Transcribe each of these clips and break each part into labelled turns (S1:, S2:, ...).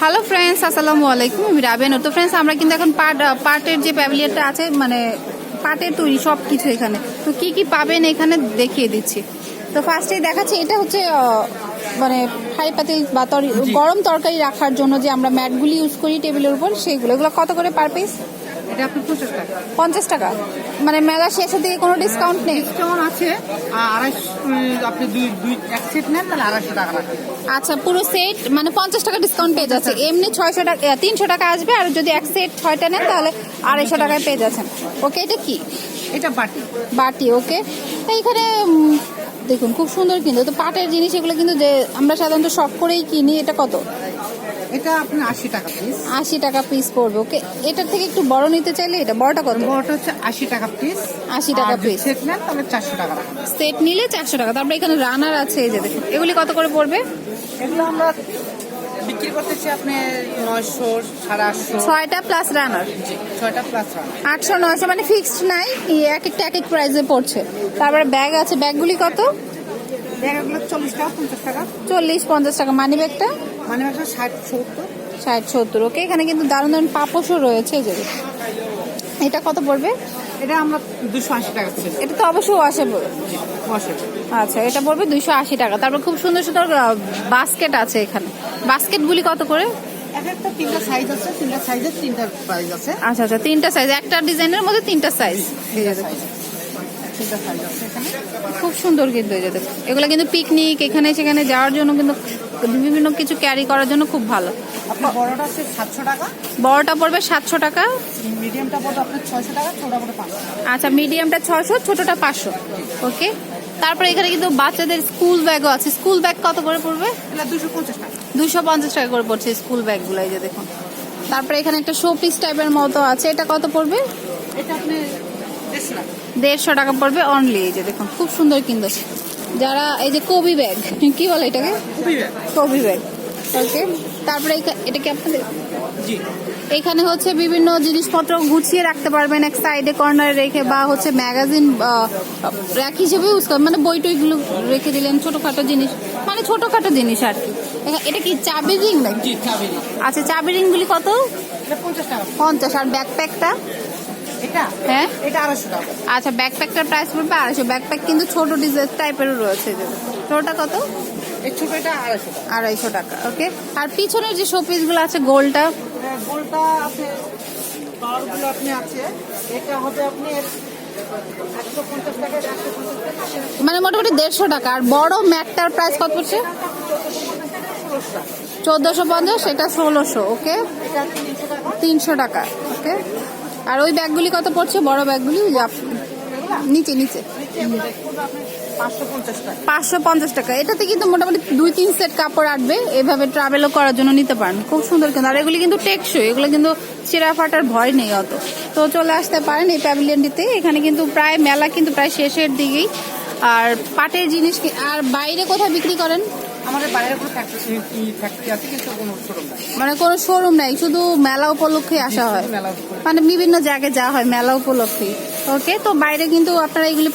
S1: Hello friends আসসালামু আলাইকুম আমি রাবেনুর তো ফ্রেন্ডস আমরা কিন্তু এখন পাট পাটের যে প্যাভিলিয়নটা আছে মানে পাটের তৈরি সব কিছু এখানে। তো কি কি পাবেন এখানে দেখিয়ে দিচ্ছি। তো ফার্স্টে দেখাচ্ছি এটা হচ্ছে মানে হাই পাতিল বা গরম তরকারি রাখার জন্য যে আমরা ম্যাটগুলি ইউজ করি টেবিলের উপর সেইগুলো। এগুলো কত করে পার পিস
S2: এটা পঞ্চাশ টাকা।
S1: পঞ্চাশ টাকা। মানে মেলা শেষের দিকে কোনো ডিসকাউন্ট নেই?
S2: যেমন আছে। আড়াইশো আপনি দুই দুই এক সেট নেন তাহলে আড়াইশো টাকা
S1: আচ্ছা পুরো সেট মানে পঞ্চাশ টাকা ডিসকাউন্ট পেয়ে যাচ্ছে। এমনি ছয়শো টাকা তিনশো টাকা আসবে আর যদি এক সেট ছয়টা নেন তাহলে আড়াইশো টাকায় পেয়ে যাচ্ছেন। ওকে এটা কি?
S2: এটা বাটি।
S1: বাটি ওকে। এইখানে দেখুন খুব সুন্দর কিন্তু। তো পাটের জিনিস এগুলো কিন্তু যে আমরা সাধারণত শখ করেই কিনি এটা কত?
S2: এটা আপনি আশি টাকা পিস
S1: আশি টাকা পিস পড়বে। ওকে এটার থেকে একটু বড় নিতে চাইলে এটা বড়টা কত?
S2: বড়টা হচ্ছে আশি টাকা পিস
S1: 80 টাকা piece।
S2: সেট নেন তাহলে চারশো টাকা।
S1: সেট নিলে চারশো টাকা। তারপরে এখানে রানার আছে এই যে দেখুন। এগুলি কত করে পড়বে?
S2: এগুলো আমরা বিক্রি করতেছি আপনি নয়শো সাড়ে আটশো।
S1: ছয়টা প্লাস রানার
S2: ছয়টা প্লাস রান
S1: আটশো নয়শো মানে ফিক্সড নাই এক একটা এক এক প্রাইসে পড়ছে। তারপরে ব্যাগ আছে। ব্যাগগুলি কত?
S2: এগুলো চল্লিশ টাকা পঞ্চাশ টাকা।
S1: চল্লিশ পঞ্চাশ টাকা। মানি ব্যাগটা
S2: মানে একটা ষাট সত্তর?
S1: ষাট সত্তর। ওকে এখানে কিন্তু দারুণ দারুণ পাপোশও রয়েছে যে। এটা কত পড়বে?
S2: এটা আমরা দুশো আশি টাকা
S1: এটা তো অবশ্যই পড়বে। আচ্ছা এটা পড়বে দুইশো আশি টাকা। তারপর খুব সুন্দর সুন্দর বাস্কেট আছে এখানে। বাস্কেটগুলি কত করে?
S2: একটা তিনটা সাইজ আছে তিনটা সাইজের তিনটা প্রাইস আছে।
S1: আচ্ছা আচ্ছা তিনটা সাইজ একটা ডিজাইনের মধ্যে তিনটা সাইজ
S2: সাইজ আছে।
S1: খুব সুন্দর কিন্তু এগুলো কিন্তু পিকনিক এখানে সেখানে যাওয়ার জন্য কিন্তু বিভিন্ন কিছু ক্যারি করার জন্য খুব ভালো।
S2: বড়টা
S1: পড়বে সাতশো টাকা। আচ্ছা মিডিয়ামটা ছয়শো ছোটটা পাঁচশো। ওকে তারপরে এখানে কিন্তু বাচ্চাদের স্কুল ব্যাগও আছে। স্কুল ব্যাগ কত করে পড়বে?
S2: দুশো পঞ্চাশ টাকা।
S1: করে পড়ছে স্কুল ব্যাগগুলো এই যে দেখুন। তারপরে এখানে একটা শো পিস টাইপের মতো আছে। এটা কত পড়বে?
S2: এটা আপনি দেড়শো টাকা।
S1: দেড়শো টাকা পড়বে অনলি এই যে দেখুন। খুব সুন্দর কিন্তু। যারা এই যে কবি ব্যাগ কি বলে এটাকে? কবি ব্যাগ। ওকে তারপরে এটা কি আপনাদের? এখানে হচ্ছে বিভিন্ন জিনিসপত্র গুছিয়ে রাখতে পারবেন এক সাইডে কর্নারে রেখে বা হচ্ছে ম্যাগাজিন র্যাক হিসেবে ইউজ করবেন মানে বই টইগুলো রেখে দিলেন ছোটখাটো জিনিস মানে ছোটখাটো জিনিস আর কি। এটা কি চাবি রিং নাকি? আচ্ছা চাবি রিংগুলি কত?
S2: পঞ্চাশ
S1: আর ব্যাকপ্যাকটা হ্যাঁ?
S2: এটা আড়াইশো টাকা।
S1: আচ্ছা ব্যাকপ্যাকটার প্রাইস পড়বে আড়াইশো। ব্যাকপ্যাক কিন্তু ছোট ডিজাইন টাইপেরও রয়েছে ছোটটা কত?
S2: আড়াইশো টাকা।
S1: আড়াইশো টাকা ওকে? আর পিছনের যে শোপিসগুলো আছে গোলটা?
S2: হ্যাঁ, গোলটা আপনি পাওয়ারগুলো আপনি আছে। এটা হবে আপনি
S1: মানে মোটামুটি দেড়শো টাকা। আর বড় ম্যাটটার প্রাইস কত পড়ছে চোদ্দোশো পঞ্চাশ সেটা ষোলোশো। ওকে?
S2: এটা তিনশো টাকা
S1: ওকে? আর ওই ব্যাগগুলি কত পড়ছে? বড় ব্যাগগুলি নিচে নিচে।
S2: পাঁচশো পঞ্চাশ টাকা।
S1: এটাতে কিন্তু মোটামুটি দুই, তিন সেট কাপড় আটবে। এভাবে ট্রাভেলও করার জন্য নিতে পারেন। খুব সুন্দর কিন্তু। আর এগুলি কিন্তু টেকসই। এগুলো কিন্তু চিরা ফাটার ভয় নেই অত। তো চলে আসতে পারেন এই প্যাভিলিয়নটিতে এখানে কিন্তু প্রায় মেলা কিন্তু প্রায় শেষের দিকেই। আর পাটের জিনিস আর বাইরে কোথায় বিক্রি করেন?
S2: আমাদের বাইরে কোনো ফ্যাক্টরি ফ্যাক্টরি আছে কিন্তু কোনো শোরুম নাই।
S1: মানে কোনো শোরুম নেই শুধু মেলা উপলক্ষে আসা হয়। মানে বিভিন্ন জায়গায় যাওয়া হয় মেলা উপলক্ষে ওকে তো বাইরে কিন্তু আপনারা এগুলি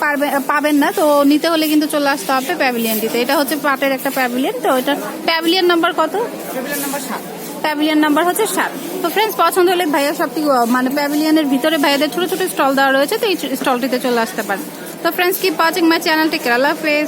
S1: পাবেন না তো নিতে হলে কিন্তু চলে আসতে হবে প্যাভিলিয়নটিতে এটা হচ্ছে পাটের একটা প্যাভিলিয়ন তো এটা প্যাভিলিয়ন নাম্বার কত?
S2: টেবিলের নাম্বার সাত।
S1: প্যাভিলিয়ন নাম্বার হচ্ছে সাত। তো ফ্রেন্ডস পছন্দ হলে ভাইয়া সব থেকে মানে প্যাভিলিয়নের ভিতরে ভাইয়াদের ছোট ছোট স্টল দেওয়া রয়েছে তো এই স্টলটিতে চলে আসতে পারেন। তো friends keep watching my channel take আল্লাহ হাফেজ।